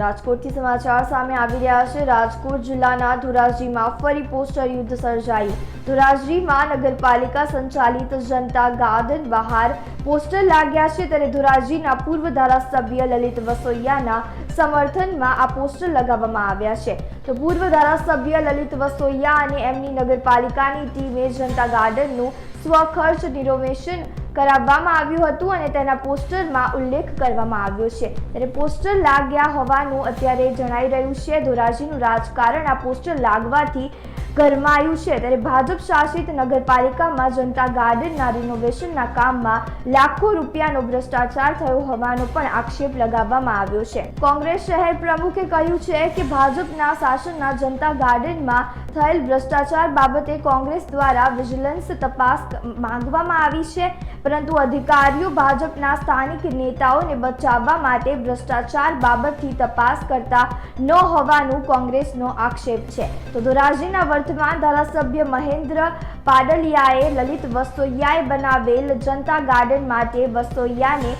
રાજકોટથી સમાચાર સામે આવી રહ્યા છે. રાજકોટ જિલ્લાના ધોરાજીમાં ફરી પોસ્ટર યુદ્ધ સર્જાયું. ધોરાજીમાં નગરપાલિકા સંચાલિત જનતા ગાર્ડન બહાર પોસ્ટર લાગ્યા છે ત્યારે ધોરાજીના પૂર્વ ધારાસભ્ય લલિત વસોઈયાના સમર્થનમાં આ પોસ્ટર લગાવવામાં આવ્યા છે. તો પૂર્વ ધારાસભ્ય લલિત વસોઈયા અને એમની નગરપાલિકાની ટીમે જનતા ગાર્ડનનું સ્વખર્ચ રિનોવેશન કરાવવામાં આવ્યું હતું અને તેના પોસ્ટરમાં ઉલ્લેખ કરવામાં આવ્યો છે. ત્યારે પોસ્ટર લાગ્યા હોવાનું અત્યારે જણાઈ રહ્યું છે. ધોરાજીનું રાજકારણ આ પોસ્ટર લાગવાથી ગરમાયું છે. ત્યારે ભાજપ શાસિત નગરપાલિકામાં જનતા ગાર્ડનના રિનોવેશનના કામમાં લાખો રૂપિયાનો ભ્રષ્ટાચાર થયો હોવાનો પણ આક્ષેપ લગાવવામાં આવ્યો છે. કોંગ્રેસ શહેર પ્રમુખે કહ્યું છે કે ભાજપના શાસનના જનતા ગાર્ડનમાં થયેલ ભ્રષ્ટાચાર બાબતે કોંગ્રેસ દ્વારા વિજિલન્સ તપાસ માંગવામાં આવી છે. પરંતુ અધિકારીઓ ભાજપના સ્થાનિક નેતાઓને બચાવવા માટે ભ્રષ્ટાચાર બાબતથી તપાસ કરતા ન હોવાનું કોંગ્રેસનો આક્ષેપ છે. તો ધોરાજીના વર્તમાન ધારાસભ્ય મહેન્દ્ર પાડલિયાએ લલિત વસોયાએ બનાવેલ જનતા ગાર્ડન માટે વસોયાને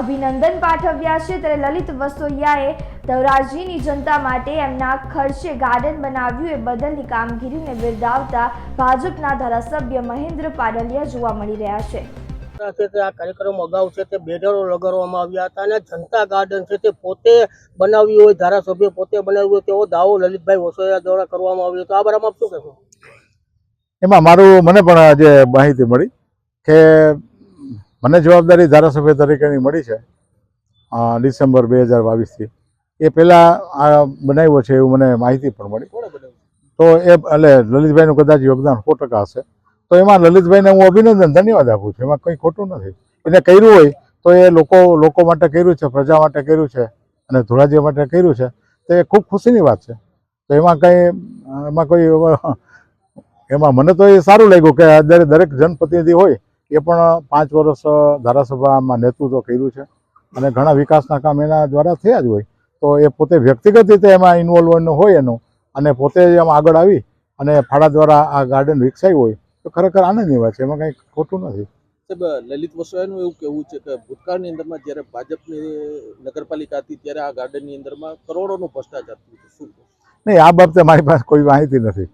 અભિનંદન પાઠવ્યા છે. ત્યારે લલિત વસોઈયાએ ધવરાજીની જનતા માટે એમના ખર્ચે ગાર્ડન બનાવ્યું. એ બદલની કામગીરીને બિરદાવતા ભાજપના ધારાસભ્ય મહેન્દ્ર પાડલિયા જોવા મળી રહ્યા છે. છે તે આ કાર્યક્રમ અગાઉ છે તે બેનરો લગાડવામાં આવ્યા હતા અને જનતા ગાર્ડન છે તે પોતે બનાવ્યું હોય ધારાસભ્ય પોતે બનાવ્યું હોય તેવો દાવો લલિતભાઈ વસોયા દ્વારા કરવામાં આવ્યો હતો. આ બરાબર શું કહેશો? એમાં મારું મને પણ આજે માહિતી મળી કે મને જવાબદારી ધારાસભ્ય તરીકેની મળી છે ડિસેમ્બર બે હજાર બાવીસથી. એ પહેલાં આ બનાવ્યો છે એવું મને માહિતી પણ મળી. તો એ એટલે લલિતભાઈનું કદાચ યોગદાન સો ટકા હશે. તો એમાં લલિતભાઈને હું અભિનંદન, ધન્યવાદ આપું છું. એમાં કંઈ ખોટું નથી. એને કર્યું હોય તો એ લોકો લોકો માટે કર્યું છે, પ્રજા માટે કર્યું છે અને ધોરાજી માટે કર્યું છે. તો એ ખૂબ ખુશીની વાત છે. તો એમાં કંઈ, એમાં કોઈ એમાં મને તો એ સારું લાગ્યું કે દરેક દરેક જનપ્રતિનિધિ હોય એ પણ પાંચ વર્ષ ધારાસભામાં નેતૃત્વ કર્યું છે અને ઘણા વિકાસના કામ એના દ્વારા થયા જ હોય. તો એ પોતે વ્યક્તિગત રીતે એમાં ઇન્વોલ્વ હોય એનું અને પોતે જ એમાં આગળ આવી અને ફાળા દ્વારા આ ગાર્ડન વિકસાયું હોય તો ખરેખર આનંદની વાત છે એમાં કંઈ ખોટું નથી. સાહેબ લલિત વસોયાનું એવું કહેવું છે કે ભૂતકાળની અંદરમાં જ્યારે ભાજપની નગરપાલિકા હતી ત્યારે આ ગાર્ડનની અંદરમાં કરોડોનું ભ્રષ્ટાચાર થયું શું નહીં આ બાબતે મારી પાસે કોઈ માહિતી નથી.